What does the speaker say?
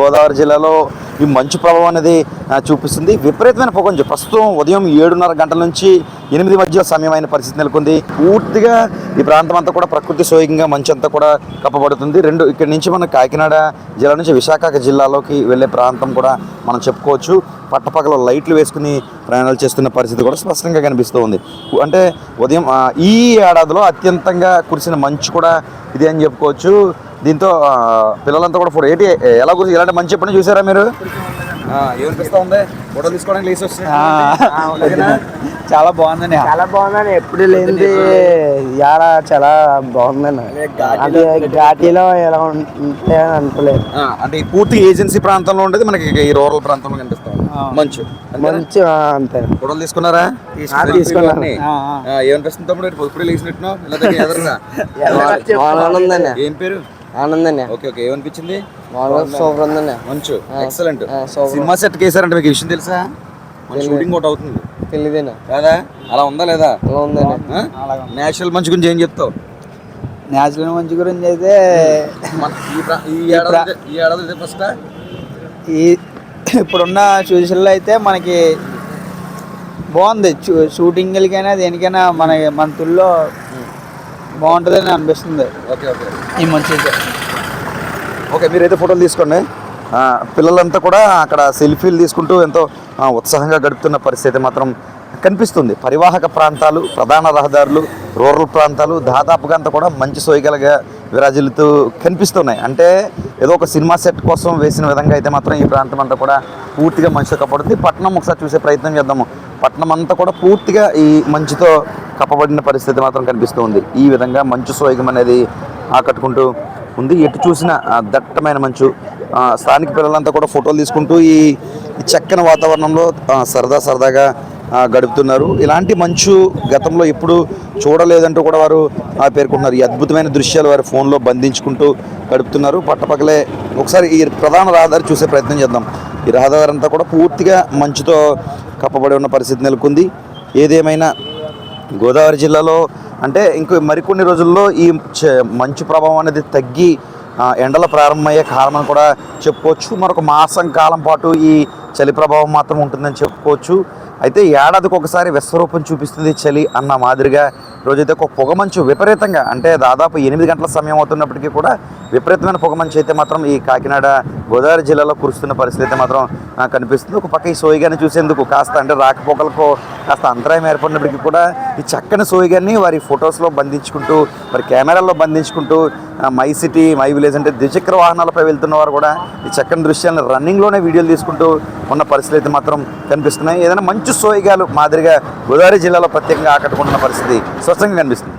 గోదావరి జిల్లాలో ఈ మంచు ప్రభావం అనేది చూపిస్తుంది. విపరీతమైన పొగంచు ప్రస్తుతం ఉదయం ఏడున్నర గంటల నుంచి ఎనిమిది మధ్య సమయమైన పరిస్థితి నెలకొంది. పూర్తిగా ఈ ప్రాంతం అంతా కూడా ప్రకృతి సోయంగా మంచు అంతా కూడా కప్పబడుతుంది. రెండు ఇక్కడి నుంచి మన కాకినాడ జిల్లా నుంచి విశాఖ జిల్లాలోకి వెళ్ళే ప్రాంతం కూడా మనం చెప్పుకోవచ్చు. పట్టపగల లైట్లు వేసుకుని ప్రయాణాలు చేస్తున్న పరిస్థితి కూడా స్పష్టంగా కనిపిస్తూ ఉంది. అంటే ఉదయం ఈ ఏడాదిలో అత్యంతంగా కురిసిన మంచు కూడా ఇది అని చెప్పుకోవచ్చు. దీంతో పిల్లలంతా కూడా ఫోటో ఏంటి ఎలా కురిసి ఇలాంటి మంచి ఎప్పుడైనా చూసారా మీరు? ఆ, ఏమనిపిస్తా ఉంది. ఫోటో తీసుకోవడానికి లేసి వస్తుంది చాలా బాగుందండి. చాలా బాగుందండి. ఎప్పుడు లేనిది ఇవాళ చాలా బాగుందండి. ఘాటీలో ఎలా ఉంటే అని అనుకోలేదు. ఆ, అంటే ఈ పూర్తి ఏజెన్సీ ప్రాంతంలో ఉండేది మనకి ఈ రూరల్ ప్రాంతంలో కనిపిస్తాం మంచు. మంచి అంతే. ఫోటోలు తీసుకున్నారా? తీసుకున్నాను. ఏమనిపిస్తుంది తమ్ముడు? ఇప్పుడే ఆనందండి ఏం పేరు? ఆనందండి ఓకే ఓకే. ఏమనిపించింది? మామూలుగా సూపర్ ఉందండి మంచు. ఎక్సలెంట్. సినిమా సెట్ కేసారంటే మీకు విషయం తెలుసా? మన షూటింగ్ ఒకటి అవుతుంది. తెలియదండి కాదా? అలా ఉందా లేదా? అలా ఉందండి నేచురల్ మంచు గురించి ఏం చెప్తావు? నేచురల్ మంచి గురించి అయితే మన ఈ ఏడాది ఈ ఏడాది ఇదే ఫస్ట్ ఈ ఇప్పుడున్న సూచనలు అయితే మనకి బాగుంది. షూటింగ్లకైనా దేనికైనా మన మంతుల్లో బాగుంటుందని అనిపిస్తుంది. Okay okay. ఈ మంచి. ఓకే మీరైతే ఫోటోలు తీసుకోండి. పిల్లలంతా కూడా అక్కడ సెల్ఫీలు తీసుకుంటూ ఎంతో ఉత్సాహంగా గడుపుతున్న పరిస్థితి మాత్రం కనిపిస్తుంది. పరివాహక ప్రాంతాలు ప్రధాన రహదారులు రూరల్ ప్రాంతాలు దాదాపుగా అంతా కూడా మంచి సోయగలగా విరాజిల్లుతూ కనిపిస్తున్నాయి. అంటే ఏదో ఒక సినిమా సెట్ కోసం వేసిన విధంగా అయితే మాత్రం ఈ ప్రాంతం అంతా కూడా పూర్తిగా మంచుతో కప్పబడింది పట్టణం ఒకసారి చూసే ప్రయత్నం చేద్దాము. పట్టణం అంతా కూడా పూర్తిగా ఈ మంచుతో కప్పబడిన పరిస్థితి మాత్రం కనిపిస్తుంది ఈ విధంగా మంచు సోయగం అనేది ఆకట్టుకుంటూ ఉంది. ఎటు చూసిన దట్టమైన మంచు. స్థానిక పిల్లలంతా కూడా ఫోటోలు తీసుకుంటూ ఈ చక్కని వాతావరణంలో సరదా సరదాగా గడుపుతున్నారు. ఇలాంటి మంచు గతంలో ఎప్పుడు చూడలేదంటూ కూడా వారు ఆ, ఈ అద్భుతమైన దృశ్యాలు వారి ఫోన్లో బంధించుకుంటూ గడుపుతున్నారు. పట్టపక్కలే ఒకసారి ఈ ప్రధాన రహదారి చూసే ప్రయత్నం చేద్దాం. ఈ రహదారి అంతా కూడా పూర్తిగా మంచుతో కప్పబడి ఉన్న పరిస్థితి నెలకొంది. ఏదేమైనా గోదావరి జిల్లాలో అంటే ఇంకో మరికొన్ని రోజుల్లో ఈ చ- మంచు ప్రభావం అనేది తగ్గి ఎండలు ఎండల ప్రారంభమయ్యే కారణం కూడా చెప్పుకోవచ్చు. మరొక మాసం కాలం పాటు ఈ చలి ప్రభావం మాత్రం ఉంటుందని చెప్పుకోవచ్చు. అయితే ఏడాదికి ఒకసారి విశ్వరూపం చూపిస్తుంది చలి అన్న మాదిరిగా రోజైతే ఒక పొగమంచు విపరీతంగా అంటే దాదాపు ఎనిమిది గంటల సమయం అవుతున్నప్పటికీ కూడా విపరీతమైన పొగమంచు అయితే మాత్రం ఈ కాకినాడ గోదావరి జిల్లాలో కురుస్తున్న పరిస్థితి అయితే మాత్రం కనిపిస్తుంది. ఒక పక్క ఈ సోయిగాన్ని చూసేందుకు కాస్త అంటే రాకపోకలకు కాస్త అంతరాయం ఏర్పడినప్పటికీ కూడా ఈ చక్కని సోయిగాన్ని వారి ఫొటోస్లో బంధించుకుంటూ వారి కెమెరాల్లో బంధించుకుంటూ మై సిటీ మై విలేజ్ అంటే ద్విచక్ర వాహనాలపై వెళ్తున్న వారు కూడా ఈ చక్కని దృశ్యాలను రన్నింగ్లోనే వీడియోలు తీసుకుంటూ ఉన్న పరిస్థితి అయితే మాత్రం కనిపిస్తున్నాయి. ఏదైనా మంచి సోయిగాలు మాదిరిగా గోదావరి జిల్లాలో ప్రత్యేకంగా ఆకట్టుకుంటున్న పరిస్థితి స్వచ్ఛంగా కనిపిస్తుంది.